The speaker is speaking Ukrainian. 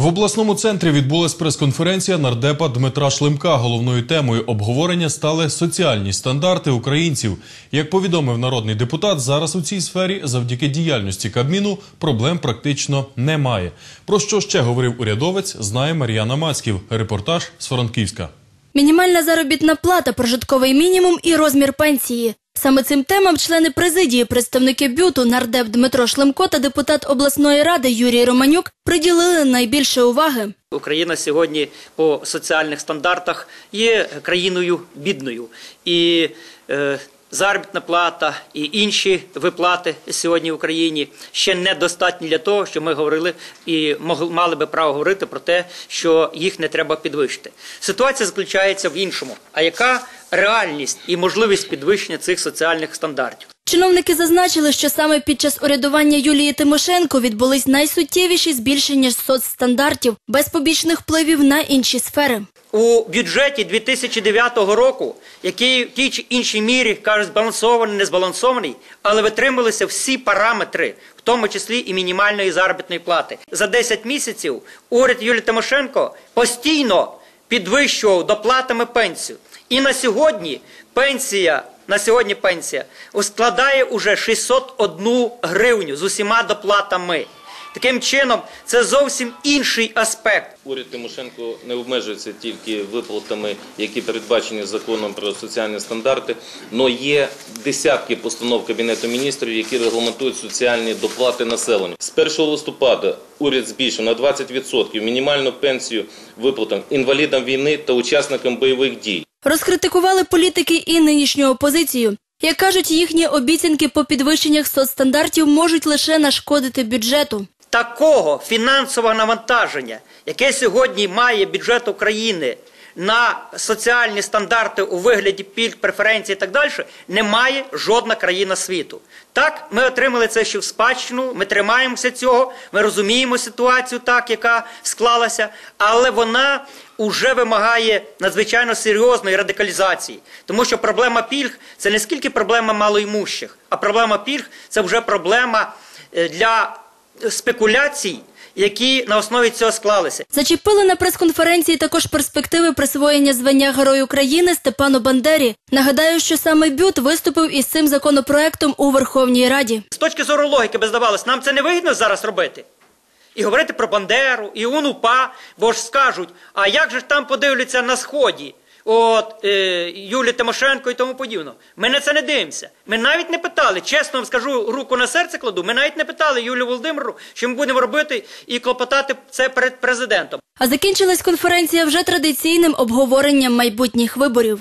В обласному центрі відбулась прес-конференція нардепа Дмитра Шлемка. Головною темою обговорення стали соціальні стандарти українців. Як повідомив народний депутат, зараз у цій сфері завдяки діяльності Кабміну проблем практично немає. Про що ще говорив урядовець, знає Мар'яна Мацьків. Репортаж з Франківська. Мінімальна заробітна плата, прожитковий мінімум і розмір пенсії. Саме цим темам члени президії, представники бюту, нардеп Дмитро Шлемко та депутат обласної ради Юрій Романюк приділили найбільше уваги. Україна сьогодні по соціальних стандартах є країною бідною. І е, заробітна плата і інші виплати сьогодні в Україні ще недостатні для того, що ми говорили і мали би право говорити про те, що їх не треба підвищити. Ситуація заключається в іншому. А яка реальність і можливість підвищення цих соціальних стандартів? Чиновники зазначили, що саме під час урядування Юлії Тимошенко відбулись найсуттєвіші збільшення соцстандартів без побічних впливів на інші сфери. у бюджеті 2009 року, який в тій чи іншій мірі кажуть збалансований, не збалансований, але витрималися всі параметри, в тому числі і мінімальної заробітної плати. За 10 місяців уряд Юлії Тимошенко постійно підвищував доплатами пенсію. І на сьогодні пенсія. На сьогодні пенсія складає уже 601 гривню з усіма доплатами. Таким чином, це зовсім інший аспект. Уряд Тимошенко не обмежується тільки виплатами, які передбачені законом про соціальні стандарти, але є десятки постанов Кабінету міністрів, які регламентують соціальні доплати населенню. З 1 листопада уряд збільшив на 20% мінімальну пенсію виплатам інвалідам війни та учасникам бойових дій. Розкритикували політики і нинішню опозицію. Як кажуть, їхні обіцянки по підвищеннях соцстандартів можуть лише нашкодити бюджету. Такого фінансового навантаження, яке сьогодні має бюджет України на соціальні стандарти у вигляді пільг, преференцій і так далі, не має жодна країна світу. Так, ми отримали це ще в спадщину, ми тримаємося цього, ми розуміємо ситуацію, так, яка склалася, але вона вже вимагає надзвичайно серйозної радикалізації. Тому що проблема пільг це не скільки проблема малоімущих, а проблема пільг це вже проблема е, для спекуляцій, які на основі цього склалися. Зачепили на прес-конференції також перспективи присвоєння звання Герой України Степану Бандері. Нагадаю, що саме Бют виступив із цим законопроектом у Верховній Раді. З точки зору логіки би здавалось, нам це не вигідно зараз робити. І говорити про Бандеру, і УНУПА, бо ж скажуть, а як же там подивляться на сході? От е, Юлі Тимошенко і тому подібно. Ми на це не дивимося. Ми навіть не питали, чесно вам скажу, руку на серце кладу. Ми навіть не питали Юлію Володимиру, що ми будемо робити і клопотати це перед президентом. А закінчилась конференція вже традиційним обговоренням майбутніх виборів.